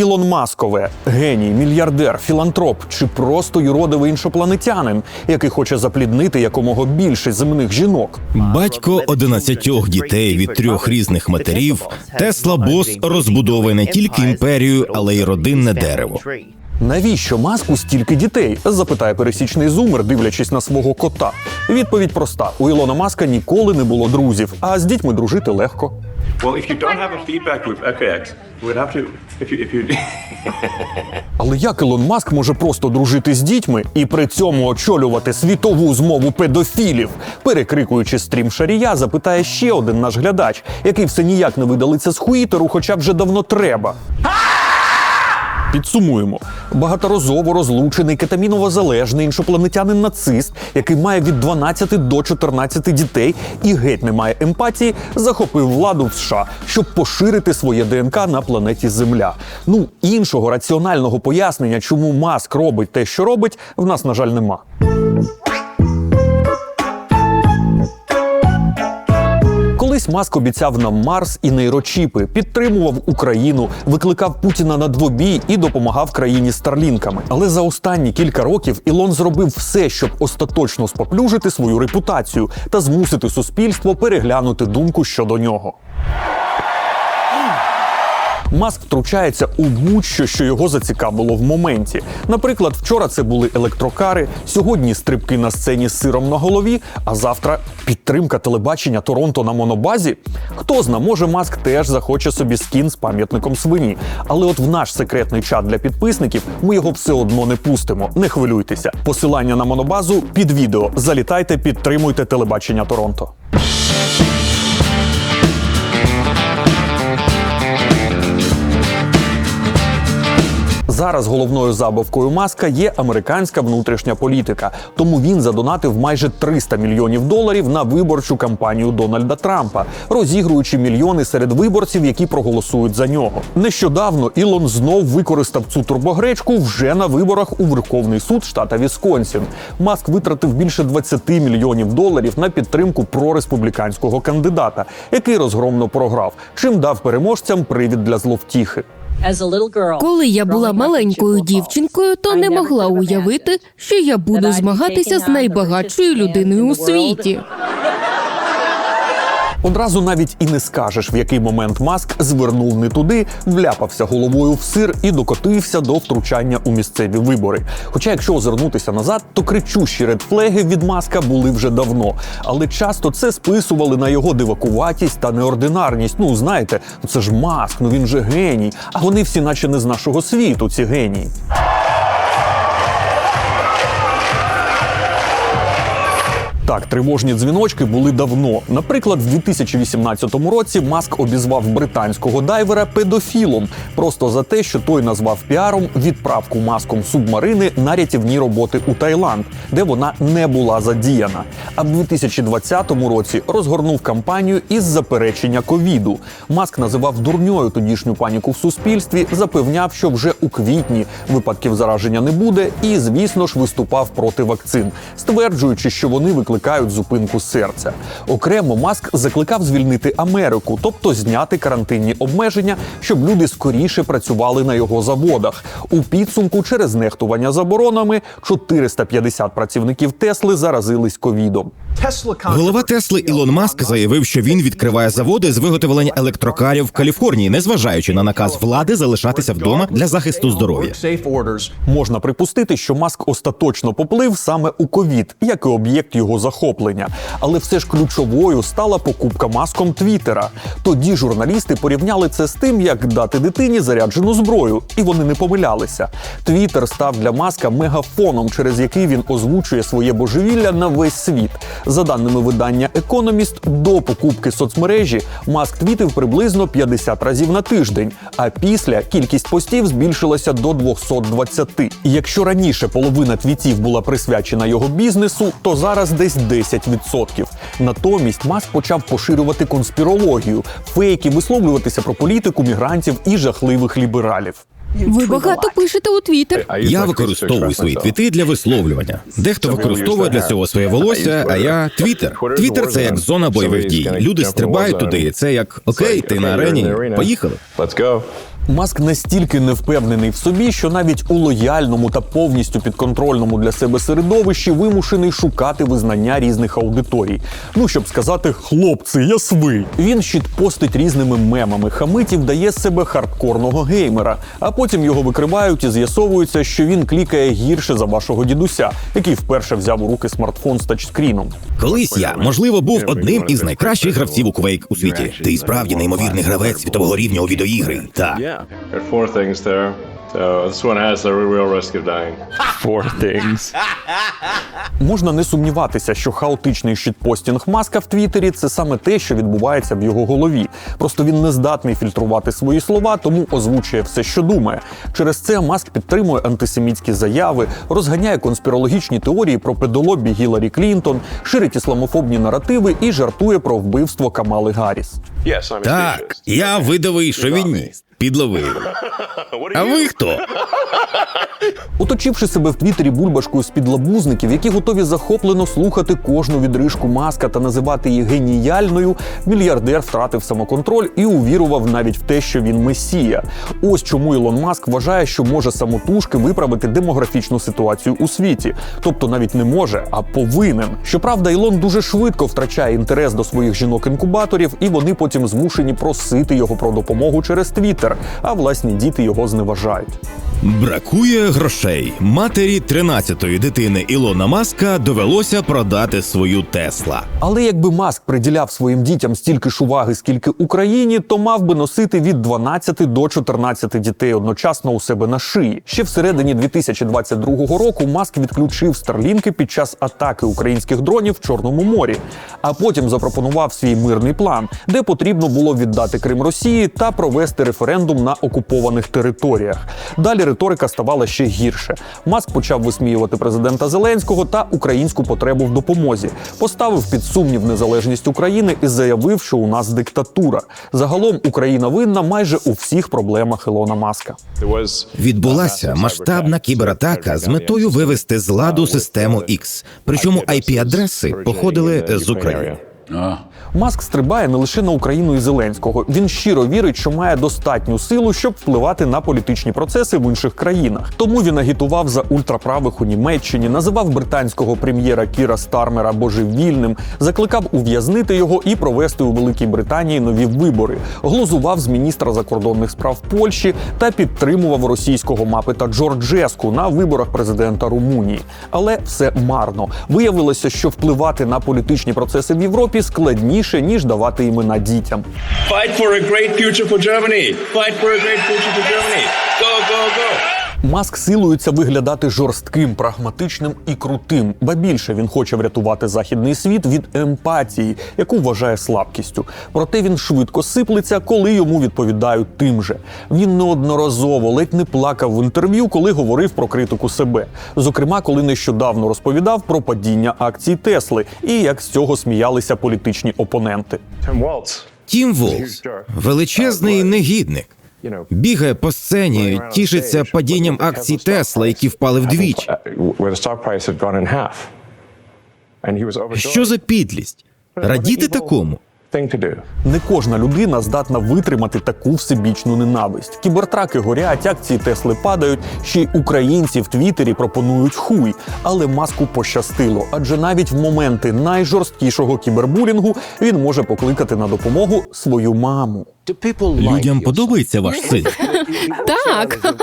Ілон Маскове геній, мільярдер, філантроп чи просто юродивий іншопланетянин, який хоче запліднити якомога більше земних жінок. Батько 11 дітей від трьох різних матерів. Тесла Бос розбудовує не тільки імперію, але й родинне дерево. Навіщо маску стільки дітей? запитає пересічний зумер, дивлячись на свого кота. Відповідь проста: у Ілона Маска ніколи не було друзів, а з дітьми дружити легко. Well, if you don't have a feedback loop, okay, we'd have to. If you, if you, Але як Ілон Маск може просто дружити з дітьми і при цьому очолювати світову змову педофілів? Перекрикуючи стрім Шарія, запитає ще один наш глядач, який все ніяк не видалиться з хуїтеру, хоча вже давно треба. Підсумуємо: багаторазово розлучений кетаміново-залежний іншопланетянин нацист, який має від 12 до 14 дітей і геть не має емпатії, захопив владу в США, щоб поширити своє ДНК на планеті Земля. Ну іншого раціонального пояснення, чому маск робить те, що робить, в нас на жаль нема. Колись Маск обіцяв нам Марс і нейрочіпи, підтримував Україну, викликав Путіна на двобій і допомагав країні старлінками. Але за останні кілька років Ілон зробив все, щоб остаточно споплюжити свою репутацію та змусити суспільство переглянути думку щодо нього. Маск втручається у будь-що, що його зацікавило в моменті. Наприклад, вчора це були електрокари, сьогодні стрибки на сцені з сиром на голові, а завтра підтримка телебачення Торонто на монобазі. Хто зна, може Маск теж захоче собі скін з пам'ятником свині. Але от в наш секретний чат для підписників ми його все одно не пустимо. Не хвилюйтеся. Посилання на монобазу під відео. Залітайте, підтримуйте телебачення Торонто. Зараз головною забавкою маска є американська внутрішня політика. Тому він задонатив майже 300 мільйонів доларів на виборчу кампанію Дональда Трампа, розігруючи мільйони серед виборців, які проголосують за нього. Нещодавно Ілон знов використав цю турбогречку вже на виборах у Верховний суд штата Вісконсін. Маск витратив більше 20 мільйонів доларів на підтримку прореспубліканського кандидата, який розгромно програв, чим дав переможцям привід для зловтіхи. Коли я була маленькою дівчинкою, то не могла уявити, що я буду змагатися з найбагатшою людиною у світі. Одразу навіть і не скажеш, в який момент маск звернув не туди, вляпався головою в сир і докотився до втручання у місцеві вибори. Хоча, якщо озирнутися назад, то кричущі редфлеги від маска були вже давно, але часто це списували на його дивакуватість та неординарність. Ну знаєте, ну це ж маск, ну він же геній. А вони всі, наче не з нашого світу, ці генії. Так, тривожні дзвіночки були давно. Наприклад, в 2018 році Маск обізвав британського дайвера педофілом просто за те, що той назвав піаром відправку маском субмарини на рятівні роботи у Таїланд, де вона не була задіяна. А в 2020 році розгорнув кампанію із заперечення ковіду. Маск називав дурньою тодішню паніку в суспільстві, запевняв, що вже у квітні випадків зараження не буде, і, звісно ж, виступав проти вакцин, стверджуючи, що вони викликають зупинку серця. Окремо Маск закликав звільнити Америку, тобто зняти карантинні обмеження, щоб люди скоріше працювали на його заводах. У підсумку, через нехтування заборонами, 450 працівників Тесли заразились ковідом. Голова Тесли Ілон Маск заявив, що він відкриває заводи з виготовлення електрокарів в Каліфорнії, незважаючи на наказ влади залишатися вдома для захисту здоров'я. Можна припустити, що маск остаточно поплив саме у ковід, як і об'єкт його захоплення. Але все ж ключовою стала покупка маском Твіттера. Тоді журналісти порівняли це з тим, як дати дитині заряджену зброю, і вони не помилялися. Твіттер став для маска мегафоном, через який він озвучує своє божевілля на весь світ. За даними видання Економіст, до покупки соцмережі маск твітив приблизно 50 разів на тиждень. А після кількість постів збільшилася до 220. І якщо раніше половина твітів була присвячена його бізнесу, то зараз десь 10%. Натомість Маск почав поширювати конспірологію, фейки, висловлюватися про політику, мігрантів і жахливих лібералів. Ви багато пишете у Твіттер. Я використовую свої твіти для висловлювання. Дехто використовує для цього своє волосся, а я твіттер. Твіттер це як зона бойових дій. Люди стрибають туди. Це як окей, ти на арені. Поїхали. Маск настільки не впевнений в собі, що навіть у лояльному та повністю підконтрольному для себе середовищі вимушений шукати визнання різних аудиторій. Ну щоб сказати, хлопці, я свий. Він щитпостить різними мемами, хамить і вдає себе хардкорного геймера. А потім його викривають і з'ясовується, що він клікає гірше за вашого дідуся, який вперше взяв у руки смартфон з тачскріном. Колись я, можливо, був одним із найкращих гравців у Quake у світі. Ти справді неймовірний гравець світового рівня у відеоігри. Так. Yeah. There are four things there. So this one has a real risk of dying. Four things. Можна не сумніватися, що хаотичний щитпостінг маска в Твіттері – це саме те, що відбувається в його голові. Просто він не здатний фільтрувати свої слова, тому озвучує все, що думає. Через це маск підтримує антисемітські заяви, розганяє конспірологічні теорії про педолобі Гіларі Клінтон, ширить ісламофобні наративи і жартує про вбивство Камали Гарріс. Так, я видовий шовініст. Підловив. А ви хто? Оточивши себе в Твіттері бульбашкою з підлабузників, які готові захоплено слухати кожну відрижку маска та називати її геніальною, мільярдер втратив самоконтроль і увірував навіть в те, що він месія. Ось чому Ілон Маск вважає, що може самотужки виправити демографічну ситуацію у світі. Тобто навіть не може, а повинен. Щоправда, Ілон дуже швидко втрачає інтерес до своїх жінок-інкубаторів, і вони потім змушені просити його про допомогу через Твіттер, а власні діти його зневажають. Бракує грошей. Матері 13-ї дитини Ілона Маска довелося продати свою Тесла. Але якби Маск приділяв своїм дітям стільки ж уваги, скільки Україні, то мав би носити від 12 до 14 дітей одночасно у себе на шиї. Ще всередині 2022 року Маск відключив старлінки під час атаки українських дронів в Чорному морі, а потім запропонував свій мирний план, де потрібно було віддати Крим Росії та провести референдум на окупованих територіях. Далі риторика ставала ще гірше. Маск почав висміювати президента Зеленського та українську потребу в допомозі, поставив під сумнів незалежність України і заявив, що у нас диктатура. Загалом Україна винна майже у всіх проблемах Ілона Маска. Відбулася масштабна кібератака з метою вивести з ладу систему X. Причому IP-адреси походили з України. Маск стрибає не лише на Україну і Зеленського. Він щиро вірить, що має достатню силу, щоб впливати на політичні процеси в інших країнах. Тому він агітував за ультраправих у Німеччині, називав британського прем'єра Кіра Стармера божевільним, закликав ув'язнити його і провести у Великій Британії нові вибори, глузував з міністра закордонних справ Польщі та підтримував російського мапита Джорджеску на виборах президента Румунії. Але все марно. Виявилося, що впливати на політичні процеси в Європі складніше ніж давати імена дітям. fight for a great future for Germany. Fight for a great future for Germany. Go, go, go. Маск силується виглядати жорстким, прагматичним і крутим. Ба більше він хоче врятувати західний світ від емпатії, яку вважає слабкістю. Проте він швидко сиплеться, коли йому відповідають тим же. Він неодноразово ледь не плакав в інтерв'ю, коли говорив про критику себе. Зокрема, коли нещодавно розповідав про падіння акцій Тесли і як з цього сміялися політичні опоненти. Тім Волс величезний негідник. Бігає по сцені, тішиться падінням акцій Тесла, які впали вдвічі. Uh. Що за підлість? Радіти такому? Не кожна людина здатна витримати таку всебічну ненависть. Кібертраки горять, акції Тесли падають. Ще й українці в Твіттері пропонують хуй. Але маску пощастило, адже навіть в моменти найжорсткішого кібербулінгу він може покликати на допомогу свою маму. Людям подобається ваш син. Так.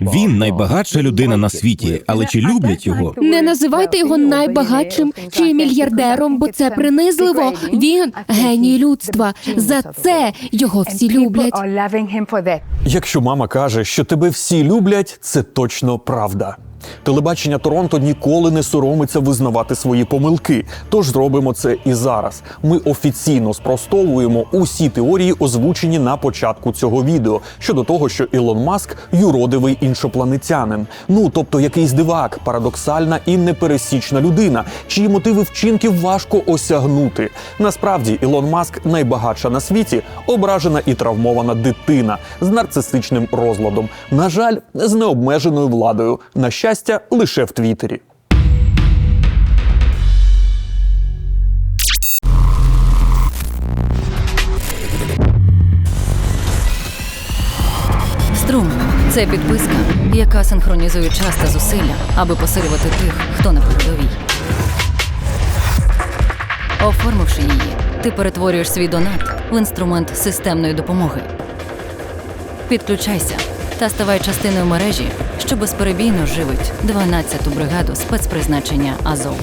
Він найбагатша людина на світі, але чи люблять його? Не називайте його найбагатшим чи мільярдером, бо це принизливо. Він геній людства. За це його всі люблять. Якщо мама каже, що тебе всі люблять, це точно правда. Телебачення Торонто ніколи не соромиться визнавати свої помилки. Тож зробимо це і зараз. Ми офіційно спростовуємо усі теорії, озвучені на початку цього відео щодо того, що Ілон Маск юродивий іншопланетянин. Ну тобто якийсь дивак, парадоксальна і непересічна людина, чиї мотиви вчинків важко осягнути. Насправді, Ілон Маск найбагатша на світі, ображена і травмована дитина з нарцистичним розладом. На жаль, з необмеженою владою. На щастя, лише в Твіттері. Струм це підписка, яка синхронізує час та зусилля, аби посилювати тих, хто на передовій. Оформивши її, ти перетворюєш свій донат в інструмент системної допомоги. Підключайся та ставай частиною мережі, що безперебійно живить 12-ту бригаду спецпризначення Азов.